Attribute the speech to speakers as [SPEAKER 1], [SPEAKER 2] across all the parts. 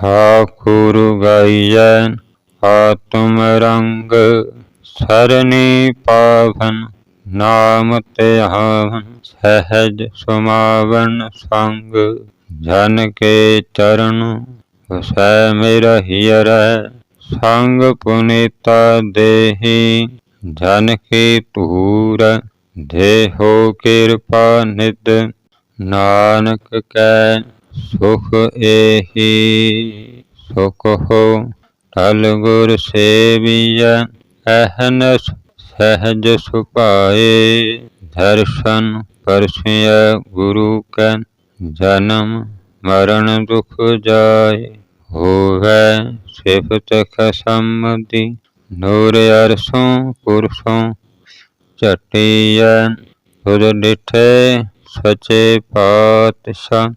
[SPEAKER 1] ਠਾਕੁਰ ਗਾਈਐ ਆਤਮ ਰੰਗ ਸਰਨੀ ਪਾਵਨ, ਨਾਮ ਤੇ ਧਿਆਵਨ ਸਹਿਜ ਸਮਾਵਨ ਸੰਗ। ਜਨ ਕੇ ਚਰਨ ਵਸੈ ਮੇਰਾ ਹੀਰੈ ਸੰਗ ਪੁਨੀਤਾ ਦੇਹੀ। ਜਨ ਕੀ ਧੂਰ, ਦੇਹੋ ਕਿਰਪਾ ਨਿਦ ਨਾਨਕ ਕੈ ਸੁਖ ਏਹੀ, ਸੁਖ ਹੋ ਟਲ ਗੁਰ ਸੇਵੀਐ ਅਹਨਸ ਸਹਿਜ ਸੁਪਾਏ ਦਰਸ਼ਨ ਪਰਸਿਐ ਗੁਰੂ ਕੈ, ਜਨਮ ਮਰਨ ਦੁਖ ਜਾਏ। ਹੋਵੈ ਸਿਫਤ ਖਸਮ ਨੂਰ ਅਰਸੋਂ ਪੁਰਸੋਂ ਝਟੀਐ। ਤੁਧ ਡਿਠੇ ਸਚੇ ਪਾਤਸ਼ਾਹ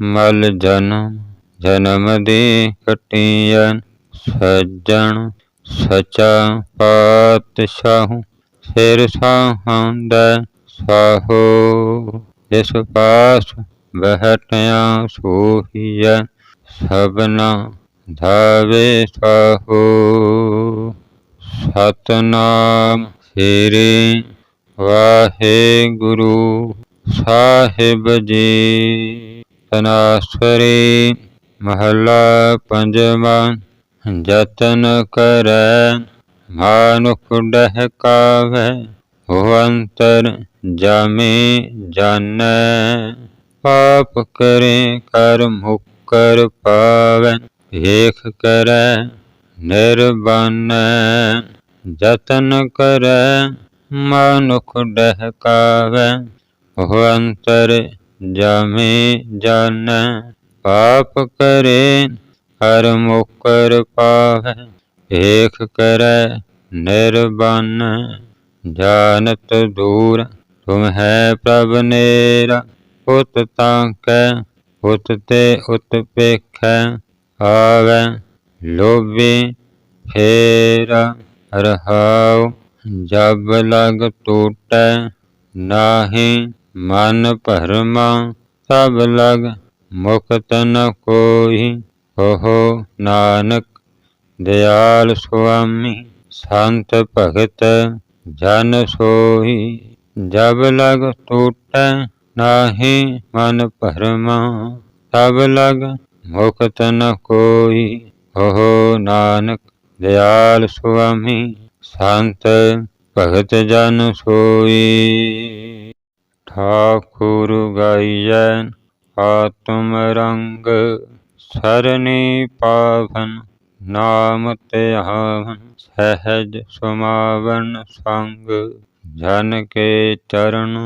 [SPEAKER 1] ਮਲ ਜਨਮ ਜਨਮ ਦੀ ਕਟੀਐ ਸੱਜਣ, ਸਚਾ ਪਾਤਸ਼ਾਹ, ਸਿਰ ਸਾਹੰਦੈ ਸਾਹੋ, ਜਿਸ ਪਾਸ ਬਹਿਟਿਆ ਸੋਹੀਐ, ਸਭਨਾ ਧਾਵੇ ਸਾਹੋ। ਸਤਨਾਮ ਸ੍ਰੀ ਵਾਹਿਗੁਰੂ ਸਾਹਿਬ ਜੀ। ਤਨਾਸਰੀ ਮਹੱਲਾ ਪੰਜਵਾਂ, ਜਤਨ ਕਰੈ, ਮਾਨੁਖ ਡਹਿਕਾਵੈ ਹੋ ਅੰਤਰ ਜਾਮੇ ਜਾਣੈ, ਪਾਪ ਕਰੇ ਕਰ ਮੁਕਰ ਪਾਵੈ ਵੇਖ ਕਰੈ ਨਿਰਬਾਨੈ ਜਤਨ ਕਰੈ, ਮਨੁਖ ਡਹਿਕਾਵੈ ਉਹ ਜਾਮੇ ਜਾਣੈ ਪਾਪ ਕਰੇ, ਹਰ ਮੁਕਰ ਪਾਵੈ। ਏਖ ਕਰੈ ਨਿਰਬਾਨ, ਜਾਣਤ ਦੂਰ, ਤੁਮ ਹੈ ਪ੍ਰਭ ਨੇਰਾ। ਉਤ ਤਾਂ ਕੈ ਉਤ ਤੇ ਉਤ ਪੇਖੈ, ਆਵੈ ਲੋਭੀ ਫੇਰਾ। ਰਹਾਉ ਜਬ ਲਗ ਟੂਟੈ, ਨਾਹੀ ਮਨ ਭਰਮਾ ਸਭ ਲਗ ਮੁਕਤ ਨ ਕੋਈ। ਹੋ ਨਾਨਕ, ਦਿਆਲ ਸੁਆਮੀ, ਸੰਤ ਭਗਤ, ਜਨ ਸੋਈ ਜਬ ਲਗ ਟੂਟੈ ਨਾਹੀ, ਮਨ ਭਰਮਾ ਤਬ ਲਗ ਮੁਕਤ ਨ ਕੋਈ। ਹੋ ਨਾਨਕ, ਦਿਆਲ ਸੁਆਮੀ, ਸੰਤ ਭਗਤ ਜਨ ਸੋਈ ਠਾਕੁਰ ਗਾਈਐ ਆਤਮ ਰੰਗ ਸਰਨੀ ਪਾਵਨ ਨਾਮ ਧਿਆਵਨ ਸਹਿਜ ਸਮਾਵਨ ਸੰਗ ਜਨ ਕੇ ਚਰਨ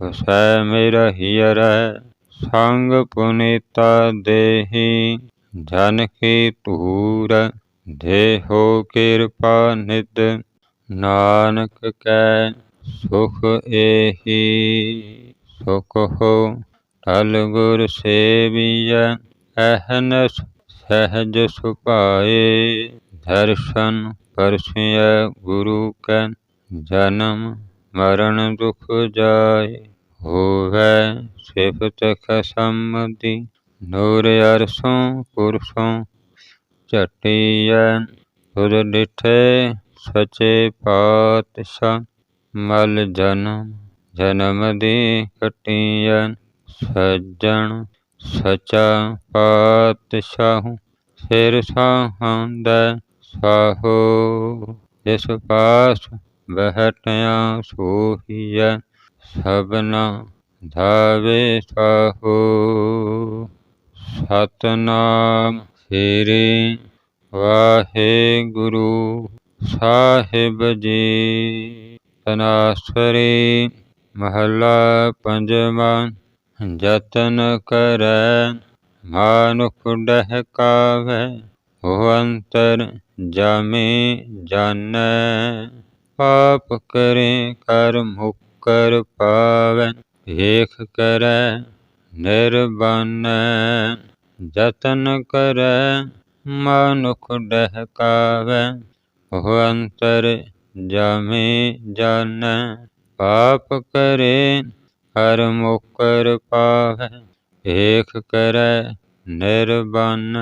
[SPEAKER 1] ਵਸੈ ਮੇਰਾ ਹੀਰੈ ਸੰਗ ਪੁਨੀਤਾ ਦੇਹੀ ਜਨ ਕੀ ਧੂਰ ਦੇਹੋ ਕਿਰਪਾ ਨਿਦ ਨਾਨਕ ਕੈ ਸੁਖ ਏਹੀ, ਸੁਖ ਹੋ ਟਲ ਗੁਰ ਸੇਵੀਐ ਅਹਨਸ ਸਹਿਜ ਸੁਭਾਏ। ਦਰਸ਼ਨ ਪਰਸਿਐ ਗੁਰੂ ਕੈ, ਜਨਮ ਮਰਨ ਦੁਖ ਜਾਏ। ਹੋਵੈ ਸਿਫਤ ਖਸਮ ਦੀ ਨੂਰ ਅਰਸੋਂ ਪੁਰਸੋਂ ਝਟੀਐ। ਤੁਧ ਡਿਠੇ ਸਚੇ ਪਾਤਸ਼ਾਹ ਮਲ ਜਨਮ ਜਨਮ ਦੀ ਕਟੀਐ ਸੱਜਣ ਸਚਾ ਪਾਤਸ਼ਾਹ, ਸਿਰ ਸਾਹੰਦੈ ਸਾਹੋ ਇਸ ਪਾਸ ਬਹਿਟਿਆ ਸੋਹੀਐ, ਸਭਨਾ ਧਾਵੇ ਸਾਹੋ। ਸਤਨਾਮ ਸ੍ਰੀ ਵਾਹਿਗੁਰੂ ਸਾਹਿਬ ਜੀ। ਤਨਾਸਰੀ ਮਹੱਲਾ ਪੰਜਵਾਂ, ਜਤਨ ਕਰੈ, ਮਾਨੁਖ ਡਹਿਕਾਵੈ ਹੋ ਅੰਤਰ ਜਾਮੇ ਜਾਣੈ ਪਾਪ ਕਰੇ ਕਰ ਮੁਕਰ ਪਾਵੈ, ਵੇਖ ਕਰੈ ਨਿਰਬਾਨੈ ਜਤਨ ਕਰੈ, ਮਨੁਖ ਡਹਿਕਾਵੈ ਉਹ ਅੰਤਰ ਜਾਮੇ ਜਾਣੈ ਪਾਪ ਕਰੇ, ਹਰ ਮੁਕਰ ਪਾਵੈ। ਏਖ ਕਰੈ ਨਿਰਬਾਨ,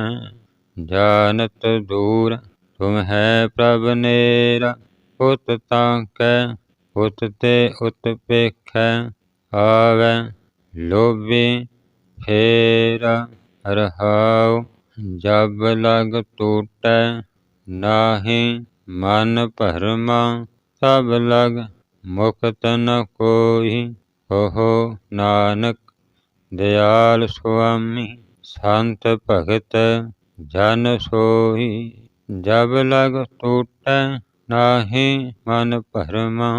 [SPEAKER 1] ਜਾਣਤ ਦੂਰ, ਤੁਮ ਹੈ ਪ੍ਰਭ ਨੇਰਾ। ਉਤ ਤਾਂ ਕੈ ਉਤ ਤੇ ਉਤ ਪੇਖੈ, ਆਵੈ, ਲੋਭੀ ਫੇਰਾ। ਰਹਾਉ ਜਬ ਲਗ ਟੂਟੈ, ਨਾਹੀ ਮਨ ਭਰਮਾ ਸਭ ਲਗ ਮੁਕਤ ਨ ਕੋਈ। ਹੋ ਨਾਨਕ ਦਿਆਲ ਸੁਆਮੀ, ਸੰਤ ਭਗਤ ਜਨ ਸੋਈ ਜਬ ਲਗ ਟੂਟੈ ਨਾਹੀ ਮਨ ਭਰਮਾ,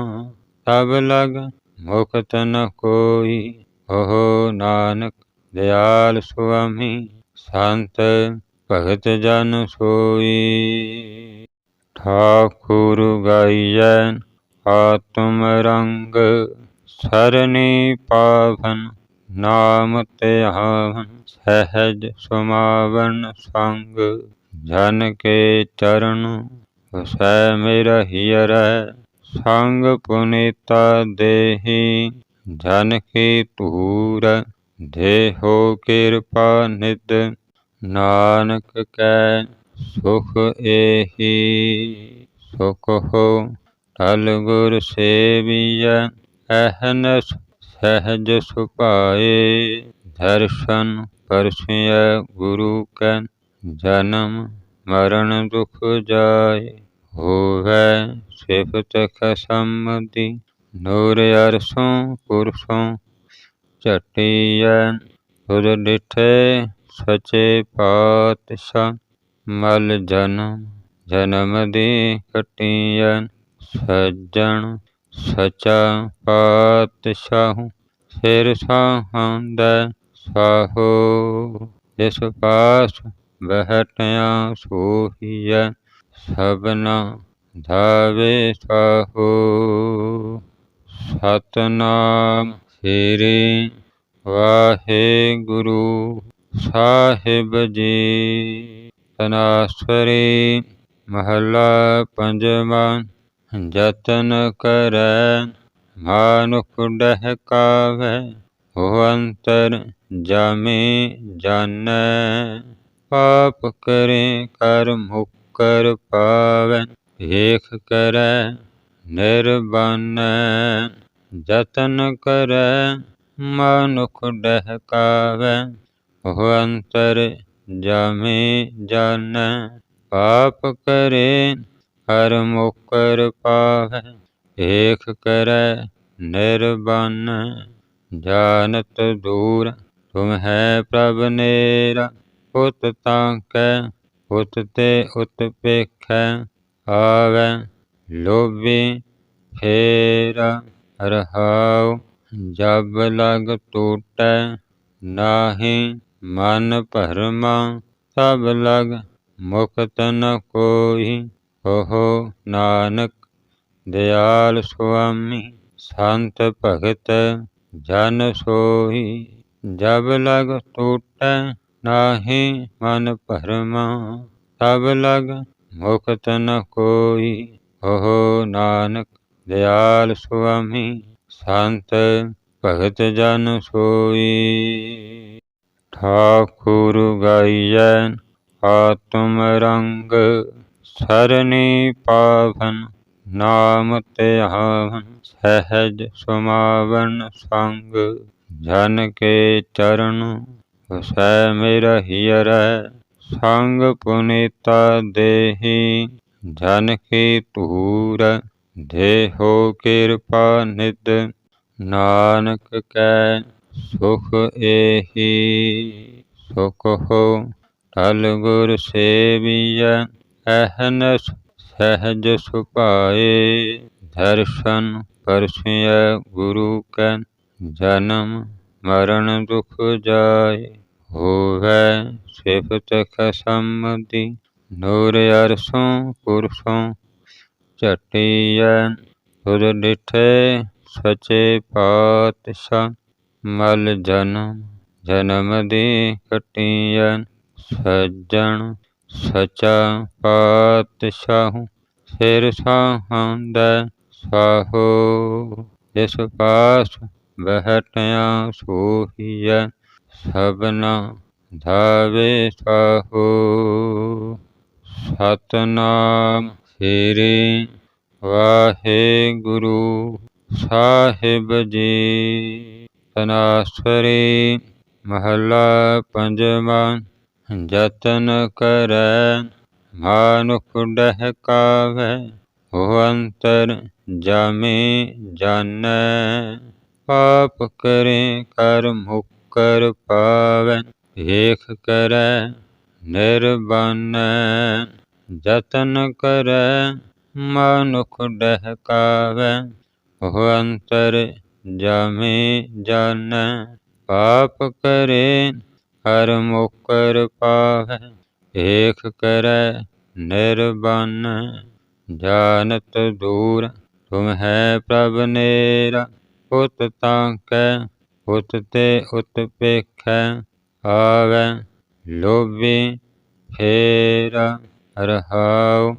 [SPEAKER 1] ਸਭ ਲਗ ਮੁਕਤ ਨ ਕੋਈ। ਹੋ ਨਾਨਕ ਦਿਆਲ ਸੁਆਮੀ, ਸੰਤ ਭਗਤ ਜਨ ਸੋਈ ਠਾਕੁਰ ਗਾਈਐ ਆਤਮ ਰੰਗ ਸਰਨੀ ਪਾਵਨ ਨਾਮ ਤੇ ਧਿਆਵਨ ਸਹਿਜ ਸੁਮਾਵਨ ਸੰਗ ਜਨ ਕੇ ਚਰਨ ਵਸੈ ਮੇਰਾ ਹੀਰੈ ਸੰਗ ਪੁਨੀਤਾ ਦੇਹੀ ਜਨ ਕੀ ਧੂਰ ਦੇਹੋ ਕਿਰਪਾ ਨਿਦ ਨਾਨਕ ਕੈ ਸੁਖ ਏਹੀ, ਸੁਖ ਹੋ ਟਲ ਗੁਰ ਸੇਵੀਐ ਅਹਨਸ ਸਹਿਜ ਸੁਭਾਏ। ਦਰਸ਼ਨ ਪਰਸਿਐ ਗੁਰੂ ਕੈ, ਜਨਮ ਮਰਨ ਦੁਖ ਜਾਏ। ਹੋਵੈ ਸਿਫਤ ਖਸਮ ਦੀ ਨੂਰ ਅਰਸੋਂ ਪੁਰਸੋਂ ਝਟੀਐ। ਤੁਧ ਡਿਠੇ ਸਚੇ ਪਾਤਸ਼ਾਹ ਮਲ ਜਨਮ ਜਨਮ ਦੀ ਕਟੀਐ ਸੱਜਣ ਸਚਾ ਪਾਤਸ਼ਾਹ, ਸਿਰ ਸਾਹੰਦੈ ਸਾਹੋ, ਜਿਸ ਪਾਸ ਬਹਿਟਿਆ ਸੋਹੀਐ, ਸਭਨਾ ਧਾਵੇ ਸਾਹੋ। ਸਤਨਾਮ ਸ੍ਰੀ ਵਾਹਿਗੁਰੂ ਸਾਹਿਬ ਜੀ। ਤਨਾਸਰੀ ਮਹੱਲਾ ਪੰਜਵਾਂ, ਜਤਨ ਕਰੈ, ਮਾਨੁਖ ਡਹਿਕਾਵੈ ਹੋ ਅੰਤਰ ਜਾਮੇ ਜਾਣੈ ਪਾਪ ਕਰੇ ਕਰ ਮੁਕਰ ਪਾਵੈ ਏਖ ਕਰੈ ਨਿਰਬਾਨੈ ਜਤਨ ਕਰੈ, ਮਨੁਖ ਡਹਿਕਾਵੈ ਉਹ ਅੰਤਰ ਜਾਮੇ ਜਾਣੈ ਪਾਪ ਕਰੇ, ਹਰ ਮੁਕਰ ਪਾਵੈ। ਏਖ ਕਰੈ ਨਿਰਬਾਨ, ਜਾਣਤ ਦੂਰ, ਤੁਮ ਹੈ ਪ੍ਰਭ ਨੇਰਾ। ਉਤ ਤਾਂ ਕੈ ਉਤ ਤੇ ਉਤ ਪੇਖੈ, ਆਵੈ ਲੋਭੀ ਫੇਰਾ। ਰਹਾਉ ਜਬ ਲਗ ਟੂਟੈ, ਨਾਹੀ ਮਨ ਭਰਮਾ ਸਭ ਲਗ ਮੁਕਤ ਨ ਕੋਈ। ਹੋ ਨਾਨਕ, ਦਿਆਲ ਸੁਆਮੀ, ਸੰਤ ਭਗਤ, ਜਨ ਸੋਈ ਜਬ ਲਗ ਟੂਟੈ ਨਾਹੀ ਮਨ ਭਰਮਾ, ਸਭ ਲਗ ਮੁਕਤ ਨ ਕੋਈ। ਹੋ ਨਾਨਕ, ਦਿਆਲ ਸੁਆਮੀ, ਸੰਤ ਭਗਤ ਜਨ ਸੋਈ ਠਾਕੁਰ ਗਾਈਐ ਆਤਮ ਰੰਗ ਸਰਨੀ ਪਾਵਨ ਨਾਮ ਧਿਆਵਨ ਸਹਿਜ ਸੁਮਾਵਨ ਸੰਗ ਜਨ ਕੇ ਚਰਨ ਵਸੈ ਮੇਰਾ ਹੀਰੈ ਸੰਗ ਪੁਨੀਤਾ ਦੇਹੀ ਜਨ ਕੀ ਧੂਰ ਦੇਹੋ ਕਿਰਪਾ ਨਿਦ ਨਾਨਕ ਕੈ ਸੁਖ ਏਹੀ, ਸੁਖ ਹੋ ਟਲ ਗੁਰ ਸੇਵੀਐ ਅਹਨਸ ਸਹਿਜ ਸੁਭਾਏ। ਦਰਸ਼ਨ ਪਰਸਿਐ ਗੁਰੂ ਕੈ, ਜਨਮ ਮਰਨ ਦੁਖ ਜਾਏ। ਹੋਵੈ ਸਿਫਤ ਖਸਮ ਦੀ ਨੂਰ ਅਰਸੋਂ ਪੁਰਸੋਂ ਝਟੀਐ। ਤੁਧ ਡਿਠੇ ਸਚੇ ਪਾਤਸ਼ਾਹ ਮਲ ਜਨਮ ਜਨਮ ਦੀ ਕਟੀਐ ਸੱਜਣ, ਸਚਾ ਪਾਤਸ਼ਾਹ, ਸਿਰ ਸਾਹੰਦੈ ਸਾਹੋ, ਜਿਸ ਪਾਸ ਬਹਿਟਿਆ ਸੋਹੀਐ, ਸਭਨਾ ਧਾਵੇ ਸਾਹੋ। ਸਤਨਾਮ ਸ੍ਰੀ ਵਾਹਿਗੁਰੂ ਸਾਹਿਬ ਜੀ। ਤਨਾਸਰੀ ਮਹੱਲਾ ਪੰਜਵਾਂ, ਜਤਨ ਕਰੈ, ਮਾਨੁਖ ਡਹਿਕਾਵੈ, ਉਹ ਅੰਤਰ ਜਾਮੇ ਜਾਣੈ ਪਾਪ ਕਰੇ ਕਰ ਮੁਕਰ ਪਾਵੈ ਏਖ ਕਰੈ ਨਿਰਬਾਨੈ ਜਤਨ ਕਰੈ, ਮਨੁਖ ਡਹਿਕਾਵੈ, ਉਹ ਅੰਤਰ ਜਾਮੇ ਜਾਣੈ ਪਾਪ ਕਰੇ, ਹਰ ਮੁਕਰ ਪਾਵੈ। ਏਕ ਕਰੈ ਨਿਰਬਾਨ, ਜਾਣਤ ਦੂਰ, ਤੁਮ ਹੈ ਪ੍ਰਭ ਨੇਰਾ। ਉਤ ਤਾਂ ਕੈ ਉਤ ਤੇ ਉਤ ਪੇਖੈ, ਆਵੈ ਲੋਭੀ ਫੇਰਾ। ਰਹਾਉ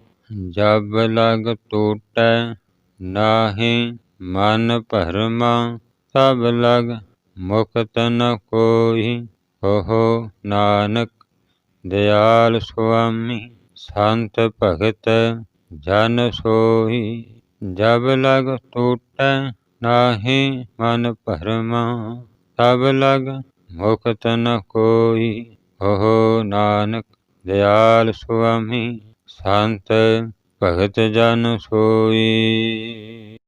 [SPEAKER 1] ਜਬ ਲਗ ਟੂਟੈ, ਨਾਹੀ ਮਨ ਭਰਮਾ ਸਭ ਲਗ ਮੁਕਤ ਨ ਕੋਈ। ਹੋ ਨਾਨਕ ਦਿਆਲ ਸੁਆਮੀ, ਸੰਤ ਭਗਤ ਜਨ ਸੋਈ ਜਬ ਲਗ ਟੂਟੈ ਨਾਹੀ ਮਨ ਭਰਮਾ ਸਭ ਲਗ ਮੁਕਤ ਨ ਕੋਈ। ਹੋ ਨਾਨਕ ਦਿਆਲ ਸੁਆਮੀ, ਸੰਤ ਭਗਤ ਜਨ ਸੋਈ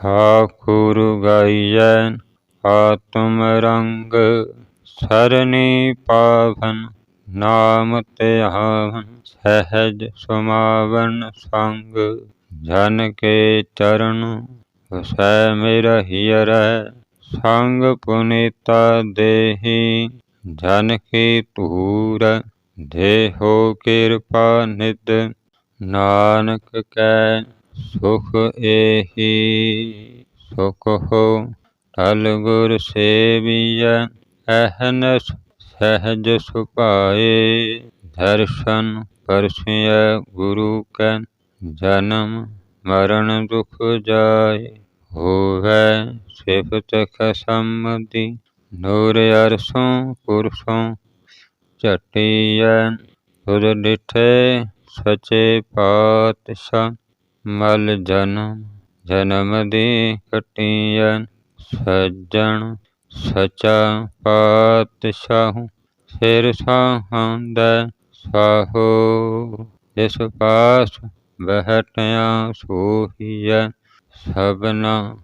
[SPEAKER 1] ਠਾਕੁਰ ਗਾਈਐ ਆਤਮ ਰੰਗ ਸਰਨੀ ਪਾਵਨ ਨਾਮ ਤੇ ਧਿਆਵਨ ਸਹਿਜ ਸਮਾਵਨ ਸੰਗ ਜਨ ਕੇ ਚਰਨ ਵਸੈ ਮੇਰਾ ਹੀਰੈ ਸੰਗ ਪੁਨੀਤਾ ਦੇਹੀ ਜਨ ਕੀ ਧੂਰ ਦੇਹੋ ਕਿਰਪਾ ਨਿਦ ਨਾਨਕ ਕੈ ਸੁਖ ਏਹੀ, ਸੁਖ ਹੋ ਟਲ ਗੁਰ ਸੇਵੀਐ ਅਹਨਸ ਸਹਿਜ ਸੁਭਾਏ। ਦਰਸ਼ਨ ਪਰਸਿਐ ਗੁਰੂ ਕੈ, ਜਨਮ ਮਰਨ ਦੁਖ ਜਾਏ। ਹੋਵੈ ਸਿਫਤ ਖਸਮ ਨੂਰ ਅਰਸੋਂ ਪੁਰਸੋਂ ਝਟੀਐ। ਤੁਧ ਡਿਠੇ ਸਚੇ ਪਾਤਸ਼ਾਹ ਮਲ ਜਨਮ ਜਨਮ ਦੀ ਕਟੀਐ ਸੱਜਣ, ਸਚਾ ਪਾਤਸ਼ਾਹ, ਸਿਰ ਸਾਹੰਦੈ ਸਾਹੋ, ਜਿਸ ਪਾਸ ਬਹਿਟਿਆ ਸੋਹੀਐ, ਸਭਨਾ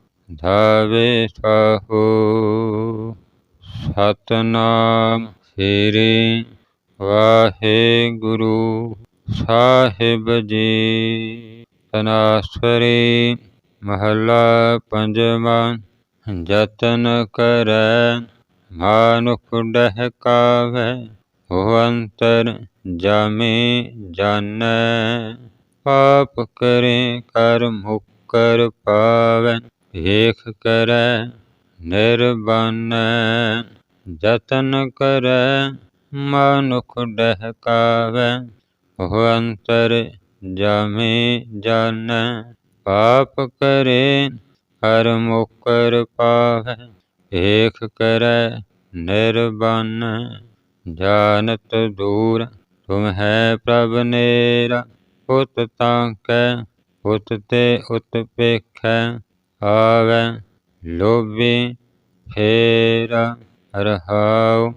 [SPEAKER 1] ਧਾਵੇ ਸਾਹੋ। ਸਤਨਾਮ ਸ੍ਰੀ ਵਾਹਿਗੁਰੂ ਸਾਹਿਬ ਜੀ। ਤਨਾਸਰੀ ਮਹੱਲਾ ਪੰਜਵਾਂ ਜਤਨ ਕਰੈ, ਮਾਨੁਖ ਡਹਿਕਾਵੈ ਹੋ ਅੰਤਰ ਜਾਮੇ ਜਾਣੈ ਪਾਪ ਕਰੇ ਕਰ ਮੁਕਰ ਪਾਵੈ ਏਖ ਕਰੈ ਨਿਰਬਾਨੈ ਜਤਨ ਕਰੈ, ਮਨੁਖ ਡਹਿਕਾਵੈ ਉਹ ਅੰਤਰ ਜਾਮੇ ਜਾਣੈ ਪਾਪ ਕਰੇ, ਹਰ ਮੁਕਰ ਪਾਵੈ। ਏਖ ਕਰੈ ਨਿਰਬਾਨੈ, ਜਾਣਤ ਦੂਰ, ਤੁਮ ਹੈ ਪ੍ਰਭ ਨੇਰਾ। ਉਤ ਤਾਂ ਕੈ ਉਤ ਤੇ ਉਤ ਪੇਖੈ, ਆਵੈ ਲੋਭੀ ਫੇਰਾ। ਰਹਾਉ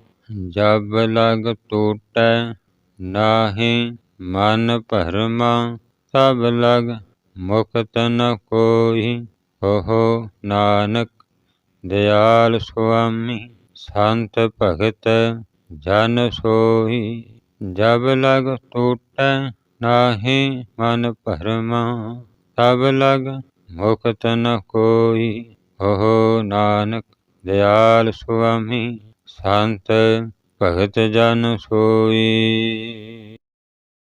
[SPEAKER 1] ਜਬ ਲਗ ਟੂਟੈ, ਨਾਹੀ ਮਨ ਭਰਮਾ ਤਬ ਲਗ ਮੁਕਤ ਨ ਕੋਈ ਹੋ ਨਾਨਕ ਦਿਆਲ ਸੁਆਮੀ, ਸੰਤ ਭਗਤ ਜਨ ਸੋਈ ਜਬ ਲਗ ਟੂਟੈ ਨਾਹੀ ਮਨ ਭਰਮਾ, ਤਬ ਲਗ ਮੁਕਤ ਨ ਕੋਈ ਹੋ ਨਾਨਕ ਦਿਆਲ ਸੁਆਮੀ, ਸੰਤ ਭਗਤ ਜਨ ਸੋਈ